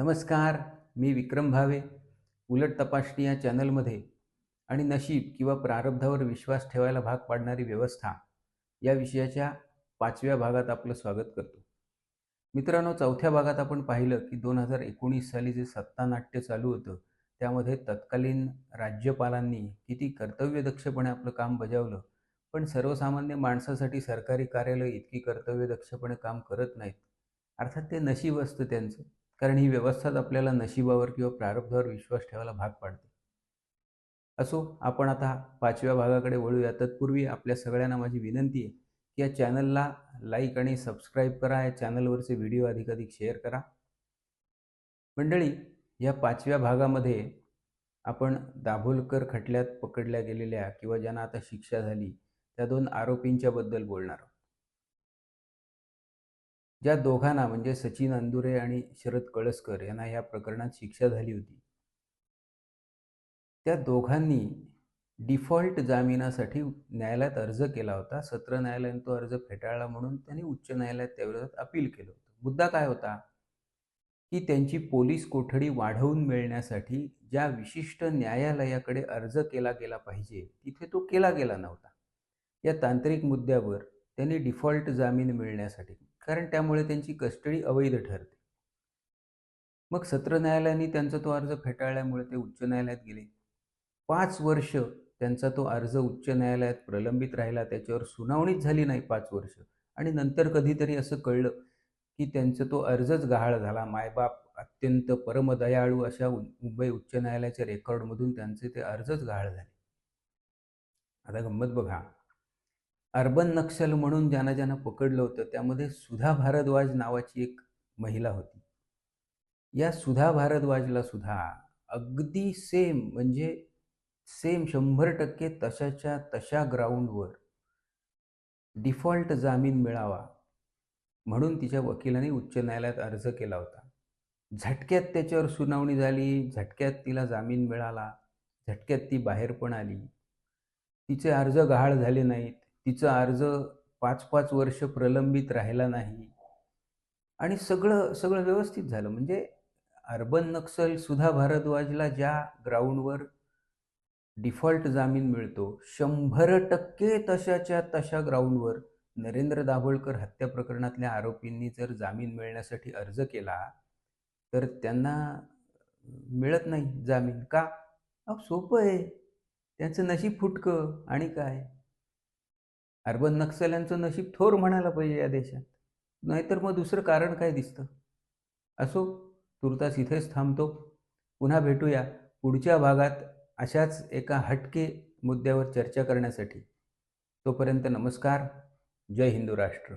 नमस्कार मी विक्रम भावे. उलट तपासणी या चॅनलमध्ये आणि नशीब किंवा प्रारब्धावर विश्वास ठेवायला भाग पाडणारी व्यवस्था या विषयाच्या पाचव्या भागात आपलं स्वागत करतो. मित्रांनो चौथ्या भागात आपण पाहिलं की दोन हजार एकोणीस साली जे सत्तानाट्य चालू होतं त्यामध्ये तत्कालीन राज्यपालांनी किती कर्तव्यदक्षपणे आपलं काम बजावलं पण सर्वसामान्य माणसासाठी सरकारी कार्यालय इतकी कर्तव्यदक्षपणे काम करत नाहीत. अर्थात ते नशीब असतं त्यांचं. कारण ही व्यवस्थाच आपल्याला नशिबावर किंवा प्रारब्धावर विश्वास ठेवायला भाग पाडते. असो आपण आता पाचव्या भागाकडे वळूया. तत्पूर्वी आपल्या सगळ्यांना माझी विनंती आहे की या चॅनलला लाईक आणि सबस्क्राईब करा. या चॅनलवरचे व्हिडिओ अधिकाधिक शेअर करा. मंडळी या पाचव्या भागामध्ये आपण दाभोलकर खटल्यात पकडल्या गेलेल्या किंवा ज्यांना आता शिक्षा झाली त्या दोन आरोपींच्याबद्दल बोलणार आहोत. ज्या दोघांना म्हणजे सचिन अंदुरे आणि शरद कळसकर यांना या प्रकरणात शिक्षा झाली होती. त्या दोघांनी डिफॉल्ट जामिनासाठी न्यायालयात अर्ज केला होता. सत्र न्यायालयाने तो अर्ज फेटाळला म्हणून त्यांनी उच्च न्यायालयात त्याविरोधात अपील केलं होतं. मुद्दा काय होता? की त्यांची पोलीस कोठडी वाढवून मिळण्यासाठी ज्या विशिष्ट न्यायालयाकडे अर्ज केला गेला पाहिजे तिथे तो केला गेला नव्हता. या तांत्रिक मुद्द्यावर त्यांनी डिफॉल्ट जामीन मिळण्यासाठी कारण त्यामुळे त्यांची कस्टडी अवैध ठरते. मग सत्र न्यायालयाने त्यांचा तो अर्ज फेटाळल्यामुळे ते उच्च न्यायालयात गेले. पाच वर्ष त्यांचा तो अर्ज उच्च न्यायालयात प्रलंबित राहिला त्याच्यावर सुनावणीच झाली नाही पाच वर्ष. आणि नंतर कधीतरी असं कळलं की त्यांचा तो अर्जच गहाळ झाला. मायबाप अत्यंत परमदयाळू अशा मुंबई उच्च न्यायालयाच्या रेकॉर्डमधून त्यांचे ते अर्जच गहाळ झाले. आता गंमत बघा. अर्बन नक्षल म्हणून ज्यांना ज्यांना पकडलं होतं त्यामध्ये सुधा भारद्वाज नावाची एक महिला होती. या सुधा भारद्वाजला सुद्धा अगदी सेम म्हणजे सेम शंभर टक्के तशाच्या तशा ग्राउंडवर डिफॉल्ट जामीन मिळावा म्हणून तिच्या वकिलांनी उच्च न्यायालयात अर्ज केला होता. झटक्यात त्याच्यावर सुनावणी झाली झटक्यात तिला जामीन मिळाला झटक्यात ती बाहेर पण आली. तिचे अर्ज गहाळ झाले नाहीत. तिचा अर्ज पाच पाच वर्ष प्रलंबित राहिला नाही. आणि सगळं सगळं व्यवस्थित झालं. म्हणजे अर्बन नक्सल सुधा भारद्वाजला ज्या ग्राउंडवर डिफॉल्ट जामीन मिळतो शंभर टक्के तशाच्या तशा ग्राउंडवर नरेंद्र दाभोळकर हत्या प्रकरणातल्या आरोपींनी जर जामीन मिळण्यासाठी अर्ज केला तर त्यांना मिळत नाही जामीन. का? अहो सोपं आहे. त्यांचं नशीब फुटकं. आणि काय? अर्बन नक्षल्यांचं नशीब थोर म्हणायला पाहिजे या देशात. नाहीतर मग दुसरं कारण काय दिसतं? असो तुर्तास इथेच थांबतो. पुन्हा भेटूया पुढच्या भागात अशाच एका हटके मुद्द्यावर चर्चा करण्यासाठी. तोपर्यंत नमस्कार. जय हिंदू राष्ट्र.